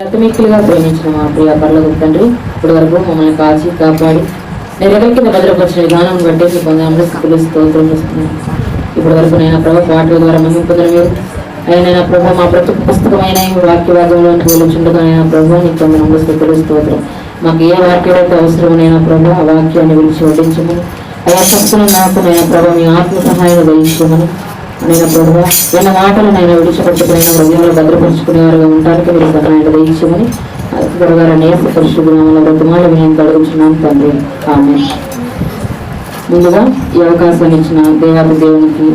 అతిమిక్కులుగా ప్రేమించిన మా ప్రియ పర్లకు తండ్రి ఇప్పటి వరకు మమ్మల్ని కాచి కాపాడి నిరగల కింద భద్రపరిచిన విధానం బట్టి మీ పొందాము స్థితులు స్తోత్రం చేస్తున్నాను. ఇప్పటి వరకు నేను ప్రభు పాటల ద్వారా మహిమ పొందిన మీరు. అయినా ప్రభు మా ప్రతి పుస్తకమైన ఈ వాక్య భాగంలో పోలుచుండగా ప్రభు నీకు పొందిన స్థితులు స్తోత్రం. మాకు ఏ వాక్యం అయితే అవసరమైనా ప్రభు ఆ వాక్యాన్ని విడిచి వడ్డించమని. అయా శక్తులు నాకు నేను ప్రభు మీ ఆత్మ సహాయం దయించమని నేను ప్రభు నిన్న మాటలు నేను విడిచిపెట్టుకునే హృదయంలో భద్రపరుచుకునేవారుగా ఉండడానికి మీరు సహాయం దయించమని త్వరగా నేస పరిశుభ్రమంలో బ్రతిమాలు మేము కలుగుతున్నాను తండ్రి. ఆమె ముందుగా ఈ అవకాశాన్ని ఇచ్చిన దేవాది దేవునికి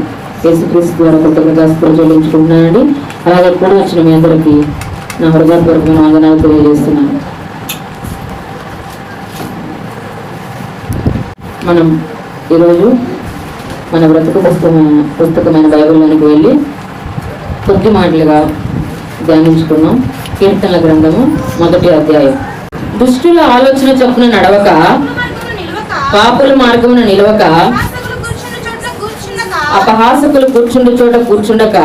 యేసుక్రీస్తు ద్వారా కృతజ్ఞతాస్తులు చెల్లించుకుంటున్నానండి. అలాగే కూడా వచ్చిన మీ అందరికీ నా హృదయపూర్వకమైన వందనాలు తెలియజేస్తున్నాను. మనం ఈరోజు మన బ్రతుకు పుస్తకమైన పుస్తకమైన బైబిల్లోనికి వెళ్ళి కొద్ది మాటలుగా ధ్యానించుకున్నాం. కీర్తనల గ్రంథము మొదటి అధ్యాయం. దుష్టుల ఆలోచన చొప్పున నడవక పాపుల మార్గమున నిలవక అపహాసకులు కూర్చుండు చోట కూర్చుండక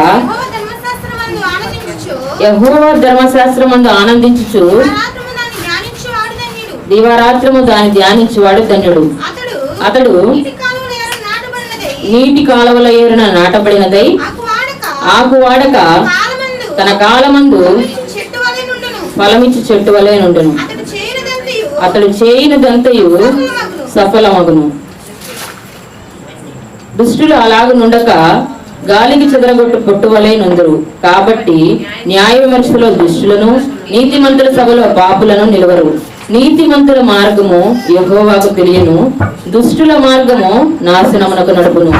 యెహోవా ఆనందించుచు దాన్ని ధ్యానించువాడు ధన్యుడు. దివారాత్రము దాన్ని ధ్యానించువాడు ధన్యుడు. అతడు అతడు నీటి కాలువల ఎడమ నాటబడినదై, నీటి కాలువల ఏరున నాటబడినదై ఆకు వాడక, తన కాలమందు చెట్టు ఫలమిచ్చి చెట్టు వలె నుండును. అతడు చేయనిదంతయు సఫలమగును. దుష్టులు అలాగ నుండక గాలికి చెదరగొట్టు పొట్టువలే నుందురు. కాబట్టి న్యాయ విమర్శలో దుష్టులను నీతిమంతుల సభలో పాపులను నిలవరు. నీతిమంతుల మార్గము యహోవాకు తెలియను. దుష్టుల మార్గము నాశనమునకు నడుపును.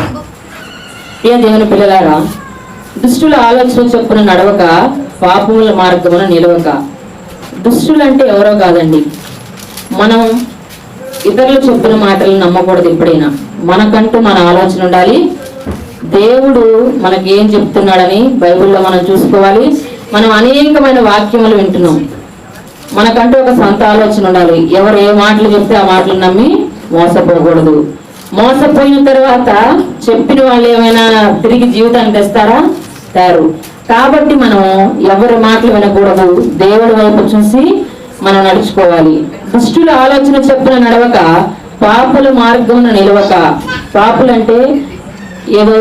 ఏ దేవుని పిల్లలారా దుష్టుల ఆలోచన చొప్పున నడవక పాపముల మార్గమున నిలవక. దుష్టులంటే ఎవరో కాదండి. మనం ఇతరులు చెప్పిన మాటలు నమ్మకూడదు ఎప్పుడైనా. మనకంటూ మన ఆలోచన ఉండాలి. దేవుడు మనకేం చెప్తున్నాడని బైబిల్లో మనం చూసుకోవాలి. మనం అనేకమైన వాక్యములు వింటున్నాం. మనకంటూ ఒక సొంత ఆలోచన ఉండాలి. ఎవరు ఏ మాటలు చెప్తే ఆ మాటలు నమ్మి మోసపోకూడదు. మోసపోయిన తర్వాత చెప్పిన వాళ్ళు ఏమైనా తిరిగి జీవితాన్ని తెస్తారా? తారు కాబట్టి మనం ఎవరి మాటలు వినకూడదు. దేవుడి వైపు చూసి మనం నడుచుకోవాలి. దుష్టుల ఆలోచన చెప్పిన నడవక పాపుల మార్గమున నిలవక. పాపులంటే ఏదో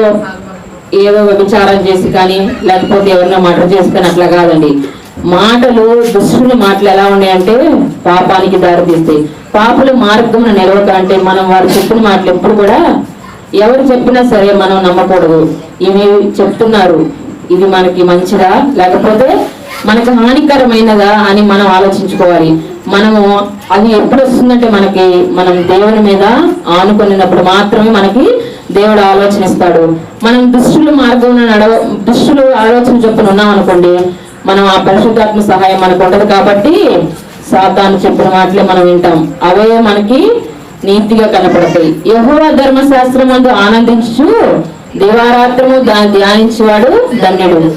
ఏదో విచారం చేసి కానీ లేకపోతే ఎవరినో మటర్ చేసి కానీ అట్లా కాదండి. మాటలు దుష్టుల మాటలు ఎలా ఉన్నాయంటే పాపానికి దారితీస్తాయి. పాపుల మార్గం నిలవక అంటే మనం వారు చెప్పిన మాటలు ఎప్పుడు కూడా ఎవరు చెప్పినా సరే మనం నమ్మకూడదు. ఇవి చెప్తున్నారు ఇది మనకి మంచిదా? లేకపోతే మనకు హానికరమైనదా? అని మనం ఆలోచించుకోవాలి. మనము అది ఎప్పుడు వస్తుందంటే మనకి మనం దేవుని మీద ఆనుకున్నప్పుడు మాత్రమే మనకి దేవుడు ఆలోచనిస్తాడు మనం దుష్టుల మార్గంలో నడవ దుష్టులు ఆలోచన చొప్పున ఉన్నాం అనుకోండి మనం ఆ పరిశుద్ధాత్మ సహాయం మనకు ఉండదు కాబట్టి సాతాను చెప్పిన మాటలే మనం వింటాం. అవే మనకి నీతిగా కనపడతాయి. యహోవా ధర్మశాస్త్రం అందు ఆనందించు దివారాత్రము దాన్ని ధ్యానించేవాడు ధన్యుడు.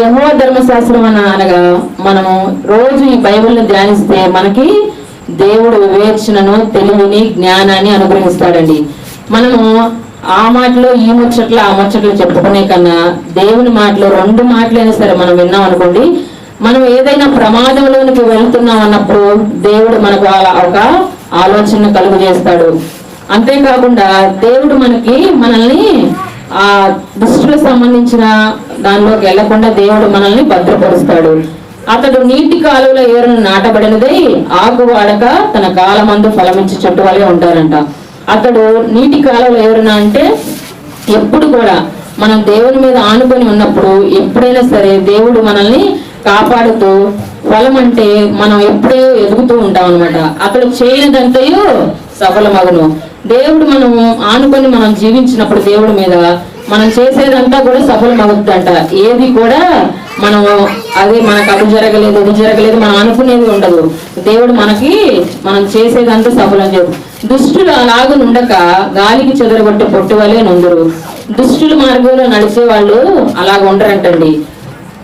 యహోవా ధర్మశాస్త్రం అని అనగా మనము రోజు ఈ బైబిల్ని ధ్యానిస్తే మనకి దేవుడు వివేచనను తెలివిని జ్ఞానాన్ని అనుగ్రహిస్తాడండి. మనము ఆ మాటలో ఈ ముచ్చట్లు ఆ ముచ్చట్లు చెప్పుకునే కన్నా దేవుని మాటలో రెండు మాటలైనా సరే మనం విన్నాం అనుకోండి మనం ఏదైనా ప్రమాదంలోనికి వెళ్తున్నాం అన్నప్పుడు దేవుడు మనకు ఒక ఆలోచన కలుగు చేస్తాడు. అంతేకాకుండా దేవుడు మనకి మనల్ని ఆ దుష్టులకు సంబంధించిన దానిలోకి వెళ్ళకుండా దేవుడు మనల్ని భద్రపరుస్తాడు. అతడు నీటి కాలువల ఏరును నాటబడినదై ఆకు వాడక తన కాలమందు ఫలమిచ్చి చెట్టు ఉంటారంట. అతడు నీటి కాలువల ఎవరైనా అంటే ఎప్పుడు కూడా మనం దేవుని మీద ఆనుకొని ఉన్నప్పుడు ఎప్పుడైనా సరే దేవుడు మనల్ని కాపాడుతూ ఫలం అంటే మనం ఎప్పుడే ఎదుగుతూ ఉంటాం అనమాట అతడు చేయనిదంతయు సఫలమగును. దేవుడు మనం ఆనుకొని మనం జీవించినప్పుడు దేవుడి మీద మనం చేసేదంతా కూడా సఫలమవుతుందంట ఏది కూడా మనం అదే మనకు అది జరగలేదు ఇది జరగలేదు మనం అనుకునేది ఉండదు. దేవుడు మనకి మనం చేసేదంతా సఫలం చేయదు దుష్టులు అలాగ ఉండక గాలికి చెదరగొట్టే పొట్టు వలే నుందురు. దుష్టుల మార్గంలో నడిచే వాళ్ళు అలాగ ఉండరంటండి.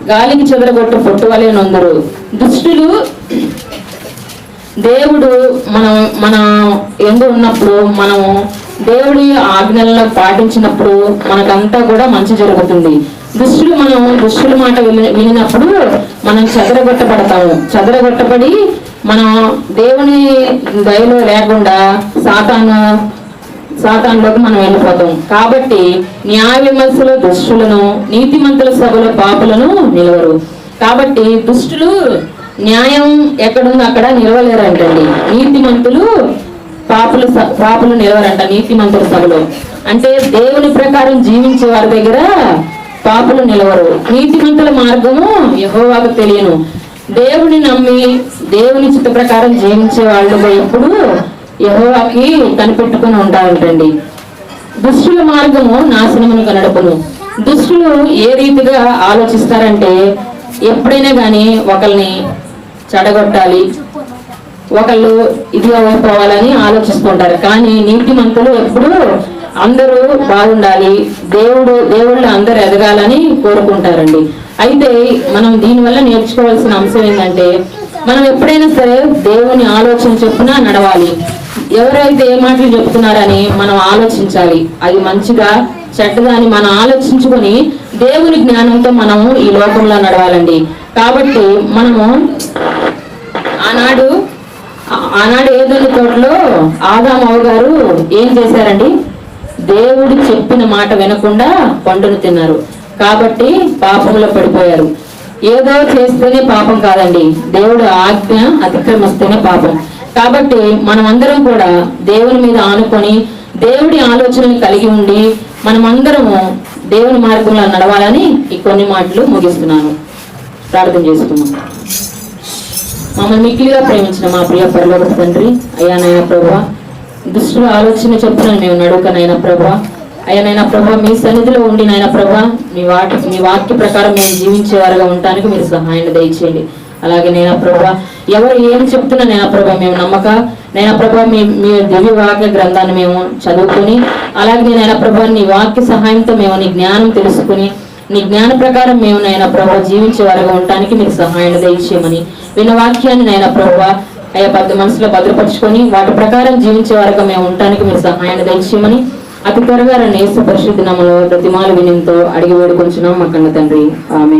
గాలికి చెదరగొట్టే పొట్టు వలే నొందరు. దుష్టులు దేవుడు మనం మన ఎందు ఉన్నప్పుడు మనము దేవుడి ఆజ్ఞలను పాటించినప్పుడు మనకంతా కూడా మంచి జరుగుతుంది. దుష్టులు మనం దుష్టుల మాట విని- వినినప్పుడు మనం చెదరగొట్టబడతాము. చెదరగొట్టబడి మనం దేవుని దయలో లేకుండా సాతాను సాతాన్లోకి మనం వెళ్ళిపోతాం. కాబట్టి న్యాయ విమర్శల దుష్టులను నీతిమంతుల సభలో పాపులను నిలవరు. కాబట్టి దుష్టులు న్యాయం ఎక్కడుందో అక్కడ నిలవలేరంటండి. నీతిమంతులు పాపులు పాపులు నిలవరంట నీతిమంతుల సభలో. అంటే దేవుని ప్రకారం జీవించే వారి దగ్గర పాపులు నిలవరు. నీతిమంతుల మార్గము యహోవాకు తెలియను. దేవుని నమ్మి దేవుని చిత్త ప్రకారం జీవించే వాళ్ళు ఎప్పుడు యహోవాకి కనిపెట్టుకుని ఉంటారంటండి దుష్టుల మార్గము నాశనమును కనడపును. దుష్టులు ఏ రీతిగా ఆలోచిస్తారంటే ఎప్పుడైనా కానీ ఒకరిని చెడగొట్టాలి ఒకళ్ళు ఇది అయిపోవాలని ఆలోచిస్తుంటారు. కానీ నీతిమంతులు ఎప్పుడు అందరూ బాగుండాలి దేవుడు దేవుళ్ళు అందరూ ఎదగాలని కోరుకుంటారండి. అయితే మనం దీనివల్ల నేర్చుకోవాల్సిన అంశం ఏంటంటే మనం ఎప్పుడైనా సరే దేవుని ఆలోచన చొప్పున నడవాలి. ఎవరైతే ఏ మాటలు చెప్తున్నారని మనం ఆలోచించాలి. అది మంచిగా చెడ్డగా అని మనం ఆలోచించుకొని దేవుని జ్ఞానంతో మనము ఈ లోకంలో నడవాలండి. కాబట్టి మనము ఆనాడు ఆనాడు ఏదోని తోటలో ఆదామావు గారు ఏం చేశారండి? దేవుడు చెప్పిన మాట వినకుండా పండును తిన్నారు. కాబట్టి పాపంలో పడిపోయారు. ఏదో చేస్తేనే పాపం కాదండి. దేవుడు ఆజ్ఞ అతిక్రమిస్తేనే పాపం. కాబట్టి మనమందరం కూడా దేవుని మీద ఆనుకొని దేవుడి ఆలోచనలు కలిగి ఉండి మనమందరము దేవుని మార్గంలో నడవాలని ఈ కొన్ని మాటలు ముగిస్తున్నాను. ప్రార్థన చేసుకున్నాం మమ్మల్ని మిక్కిలిగా ప్రేమించిన మా ప్రియ పరలోక తండ్రి అయ్యా నాయన ప్రభా దుష్టుల ఆలోచన చెప్పున మేము నడుకనైనా ప్రభా అయ్యా నాయన ప్రభా మీ సన్నిధిలో ఉండి నాయన ప్రభా మీ వాటి మీ వాక్య ప్రకారం మేము జీవించేవారుగా ఉండటానికి మీరు సహాయం దయచేయండి. అలాగే నేను ప్రభా ఎవరు ఏం చెప్తున్నా నేను ప్రభా మేము నమ్మక నేను ప్రభా మీ మీ దివ్య వాక్య గ్రంథాన్ని మేము చదువుకుని అలాగే నేను ప్రభా నీ వాక్య సహాయంతో మేము నీ జ్ఞానం తెలుసుకుని నీ జ్ఞాన ప్రకారం మేము నాయన ప్రభా జీవించే వారుగా ఉండటానికి మీరు సహాయం దయచేయమని విన్న వాక్యాన్ని నాయన ప్రభా అయ్యా పెద్ద మనసులో భద్రపరుచుకొని వాటి ప్రకారం జీవించే వారుగా మేము ఉండటానికి మీరు సహాయాన్ని దయచేయమని అతి త్వరగా నేసు పరిశుద్ధ నమ్మలో ప్రతిమాలు వినయంతో అడిగి వేడుకొంచున్నాం మా కన్న తండ్రి. ఆమె